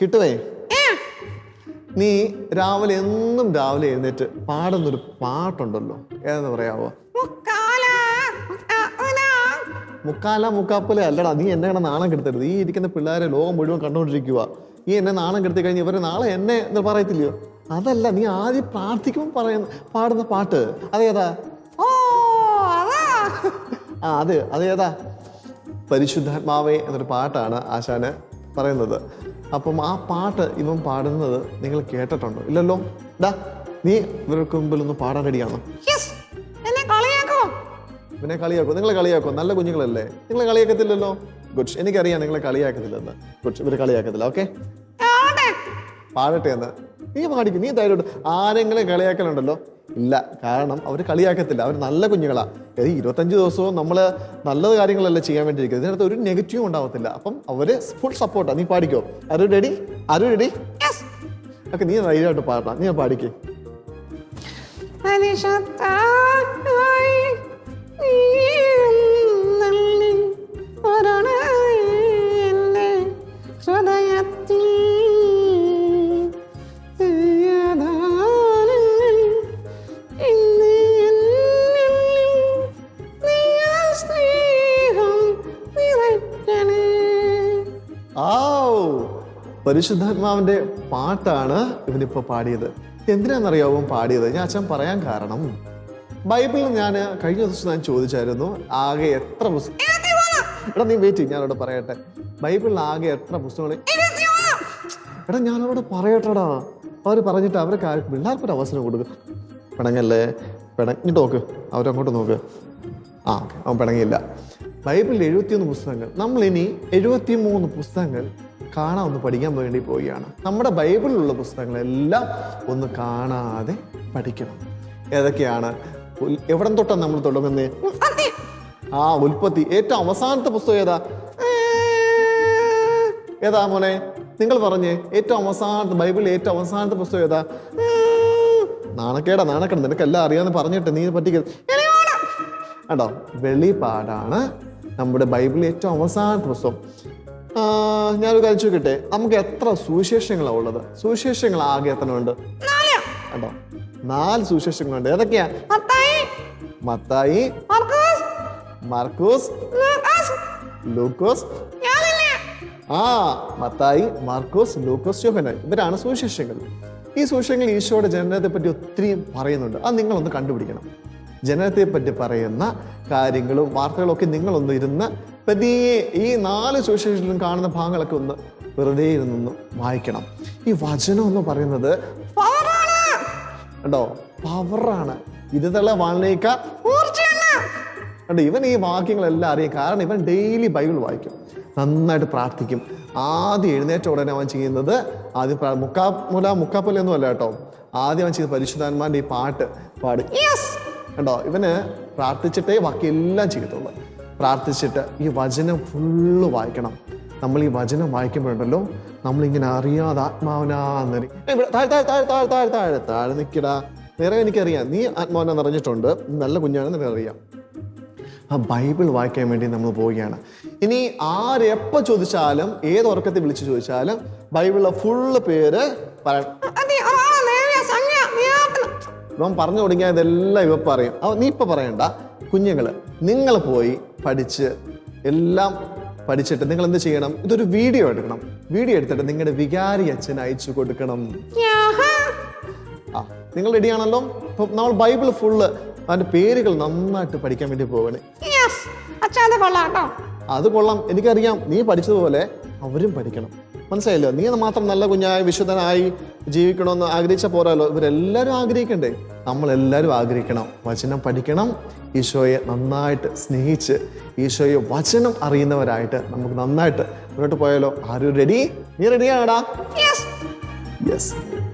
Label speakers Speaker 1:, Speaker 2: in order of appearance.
Speaker 1: കിട്ടുവേ? നീ രാവിലെ എന്നും രാവിലെ എഴുന്നേറ്റ് പാടുന്നൊരു പാട്ടുണ്ടല്ലോ. ഏതെന്ന് പറയാവോ?
Speaker 2: മുക്കാല
Speaker 1: മുക്കാപ്പല അല്ലടാ നീ എന്നെ കണ്ട നാണം കെടുത്തരുത്. ഈ ഇരിക്കുന്ന പിള്ളേരെ ലോകം മുഴുവൻ കണ്ടുകൊണ്ടിരിക്കുക ഈ എന്നെ നാണം കെടുത്തി കഴിഞ്ഞ് ഇവരെ നാളെ എന്നെ എന്ന് പറയത്തില്ലയോ? അതല്ല നീ ആദ്യം പ്രാർത്ഥിക്കുമ്പോൾ പറയുന്ന പാടുന്ന പാട്ട്. അതേതാ? ആ അത് അതേതാ? പരിശുദ്ധാത്മാവേ എന്നൊരു പാട്ടാണ് ആശാന് പറയുന്നത്. അപ്പം ആ പാട്ട് ഇവൻ പാടുന്നത് നിങ്ങൾ കേട്ടിട്ടുണ്ടോ? ഇല്ലല്ലോ? ഡാ നീ ഇവർക്ക് മുമ്പിൽ ഒന്ന് പാടാൻ റെഡിയാണോ പിന്നെ കളിയാക്കോ? നിങ്ങളെ കളിയാക്കോ? നല്ല കുഞ്ഞുങ്ങളല്ലേ? നിങ്ങളെ കളിയാക്കത്തില്ലല്ലോ? ഗുഡ്സ് എനിക്കറിയാം നിങ്ങളെ കളിയാക്കത്തില്ലെന്ന്. ഗുഡ് ഇവർ കളിയാക്കത്തില്ല ഓക്കെ പാടട്ടെ എന്ന്. നീ പാടിക്കും നീ ധൈര്യം ആരെങ്കിലും കളിയാക്കലുണ്ടല്ലോ? ഇല്ല. കാരണം അവർ കളിയാക്കത്തില്ല. അവർ നല്ല കുഞ്ഞുങ്ങളാണ് അതായത് ഇരുപത്തഞ്ച് ദിവസവും നമ്മൾ നല്ലത് കാര്യങ്ങളല്ല ചെയ്യാൻ വേണ്ടിയിരിക്കുന്നത്. ഇതിനകത്ത് ഒരു നെഗറ്റീവ് ഉണ്ടാവത്തില്ല. അപ്പം അവർ ഫുൾ സപ്പോർട്ടാണ് നീ പാടിക്കോ? Aru ready Aru
Speaker 2: yes
Speaker 1: okay നീ ധൈര്യമായിട്ട് പാടണം. നീ പാടിക്കേ.
Speaker 2: പരിശുദ്ധാത്മാവേ,
Speaker 1: പരിശുദ്ധാത്മാവിന്റെ പാട്ടാണ് ഇവനിപ്പോ പാടിയത്. എന്തിനാണെന്നറിയാവും പാടിയത്? ഞാൻ അച്ഛൻ പറയാൻ കാരണം ബൈബിളിൽ ഞാൻ കഴിഞ്ഞ ദിവസം ഞാൻ ചോദിച്ചായിരുന്നു ആകെ എത്ര പുസ്തകം എടാ നീ വെയിറ്റ് ഞാൻ അവിടെ പറയട്ടെ. ബൈബിളിൽ ആകെ എത്ര പുസ്തകങ്ങൾ എടാ ഞാൻ അവിടെ പറയട്ടെടാ. അവർ പറഞ്ഞിട്ട് അവർക്ക് എല്ലാവർക്കും ഒരു അവസരം കൊടുക്കും. പിണങ്ങല്ലേ? പിണങ്ങി നോക്ക്. അവരങ്ങോട്ട് നോക്ക്. ആ അവൻ പിണങ്ങിയില്ല. ബൈബിളിൽ എഴുപത്തിയൊന്ന് പുസ്തകങ്ങൾ. നമ്മളിനി ഇനി എഴുപത്തി മൂന്ന് പുസ്തകങ്ങൾ കാണാൻ ഒന്ന് പഠിക്കാൻ വേണ്ടി പോവുകയാണ്. നമ്മുടെ ബൈബിളിലുള്ള പുസ്തകങ്ങളെല്ലാം ഒന്ന് കാണാതെ പഠിക്കണം. ഏതൊക്കെയാണ്? എവിടം തൊട്ടാണ് നമ്മൾ തുടങ്ങുന്നത്. ആ ഉൽപ്പത്തി. ഏറ്റവും അവസാനത്തെ പുസ്തകം ഏതാ? ഏതാ മോനെ? നിങ്ങൾ പറഞ്ഞേ ഏറ്റവും അവസാനത്തെ ബൈബിളിൽ ഏറ്റവും അവസാനത്തെ പുസ്തകം ഏതാ? നാണക്കേടാ നാണക്കേട്. നിനക്കെല്ലാം അറിയാന്ന് പറഞ്ഞിട്ട് നീ പറ്റിക്കരുത്. കേട്ടോ വെളിപാടാണ് നമ്മുടെ ബൈബിളിൽ ഏറ്റവും അവസാനത്തെ പുസ്തകം. ഞാനൊരു കാര്യം ചോദിക്കട്ടെ? നമുക്ക് എത്ര സുവിശേഷങ്ങളാണ് ഉള്ളത്? സുവിശേഷങ്ങൾ ആകെ എത്ര ഉണ്ട്?
Speaker 2: നാല്.
Speaker 1: കേട്ടോ നാല് സുവിശേഷങ്ങളുണ്ട്. ഏതൊക്കെയാ?
Speaker 2: മത്തായി,
Speaker 1: മത്തായി.
Speaker 2: മർക്കോസ്, ലൂക്കോസ്.
Speaker 1: ആ മത്തായി മാർക്കോസ് ലൂക്കോസ് യോഹനൻ ഇവരാണ് സുവിശേഷങ്ങൾ. ഈ സുവിശേഷങ്ങൾ ഈശോയുടെ ജനനത്തെ പറ്റി ഒത്തിരി പറയുന്നുണ്ട്. അത് നിങ്ങളൊന്ന് കണ്ടുപിടിക്കണം. ജനനത്തെ പറ്റി പറയുന്ന കാര്യങ്ങളും വാർത്തകളൊക്കെ നിങ്ങളൊന്നും ഇരുന്ന് പതിയെ ഈ നാല് സുവിശേഷങ്ങളിലും കാണുന്ന ഭാഗങ്ങളൊക്കെ ഒന്ന് വെറുതെ ഇരുന്നൊന്ന് വായിക്കണം. ഈ വചനം എന്ന് പറയുന്നത്. കണ്ടോ? പവറാണ് ഇത് തള്ള വാളിനേക്കാൾ. കണ്ടോ? ഇവൻ ഈ വാക്യങ്ങളെല്ലാം അറിയാം. കാരണം ഇവൻ ഡെയിലി ബൈബിൾ വായിക്കും. നന്നായിട്ട് പ്രാർത്ഥിക്കും. ആദ്യം എഴുന്നേറ്റ ഉടനെ അവൻ ചെയ്യുന്നത് ആദ്യം മുക്കാ മുക്കാമുല മുക്കാപ്പുല ഒന്നും അല്ല കേട്ടോ. ആദ്യം അവൻ ചെയ്ത് പരിശുദ്ധാന്മാരുടെ ഈ പാട്ട് പാടും. കണ്ടോ? ഇവന് പ്രാർത്ഥിച്ചിട്ടേ ബാക്കിയെല്ലാം ചെയ്യത്തുള്ളൂ. പ്രാർത്ഥിച്ചിട്ട് ഈ വചനം ഫുള്ള് വായിക്കണം. നമ്മൾ ഈ വചനം വായിക്കുമ്പോഴുണ്ടല്ലോ നമ്മളിങ്ങനെ അറിയാതെ ആത്മാവനാന്നറി താഴെ താഴെ താഴെ താഴെ താഴെ താഴെ താഴെ നിൽക്കടാ. നിറയെ എനിക്കറിയാം. നീ ആത്മാവന നിറഞ്ഞിട്ടുണ്ട്. നല്ല കുഞ്ഞാണ് നിനക്കറിയാം. ആ ബൈബിൾ വായിക്കാൻ വേണ്ടി നമ്മൾ പോവുകയാണ്. ഇനി ആരെപ്പോൾ ചോദിച്ചാലും ഏത് ഉറക്കത്തിൽ വിളിച്ച് ചോദിച്ചാലും ബൈബിളിലെ ഫുള്ള് പേര് പറയണം. ഇവൻ പറഞ്ഞു തുടങ്ങിയാൽ ഇതെല്ലാം ഇവ പറയും. അവ നീ ഇപ്പം പറയണ്ട. കുഞ്ഞുങ്ങൾ നിങ്ങൾ പോയി പഠിച്ച് എല്ലാം പഠിച്ചിട്ട് നിങ്ങൾ എന്ത് ചെയ്യണം? ഇതൊരു വീഡിയോ എടുക്കണം. വീഡിയോ എടുത്തിട്ട് നിങ്ങളുടെ വികാരി അച്ഛൻ അയച്ചു കൊടുക്കണം. ആ നിങ്ങൾ റെഡിയാണല്ലോ ഇപ്പം നമ്മൾ ബൈബിൾ ഫുള്ള് അതിന്റെ പേരുകൾ നന്നായിട്ട് പഠിക്കാൻ വേണ്ടി
Speaker 2: പോവണേ. അത് കൊള്ളാം.
Speaker 1: എനിക്കറിയാം. നീ പഠിച്ചതുപോലെ അവരും പഠിക്കണം. മനസ്സിലായല്ലോ? നീ മാത്രം നല്ല കുഞ്ഞായി വിശുദ്ധനായി ജീവിക്കണമെന്ന് ആഗ്രഹിച്ച പോരാലോ? ഇവരെല്ലാവരും ആഗ്രഹിക്കണ്ടേ? നമ്മളെല്ലാവരും ആഗ്രഹിക്കണം. വചനം പഠിക്കണം. ഈശോയെ നന്നായിട്ട് സ്നേഹിച്ച് ഈശോയെ വചനം അറിയുന്നവരായിട്ട് നമുക്ക് നന്നായിട്ട് മുന്നോട്ട് പോയാലോ? ആരും റെഡി നീ റെഡിയാടാ
Speaker 2: യെസ്
Speaker 1: യെസ്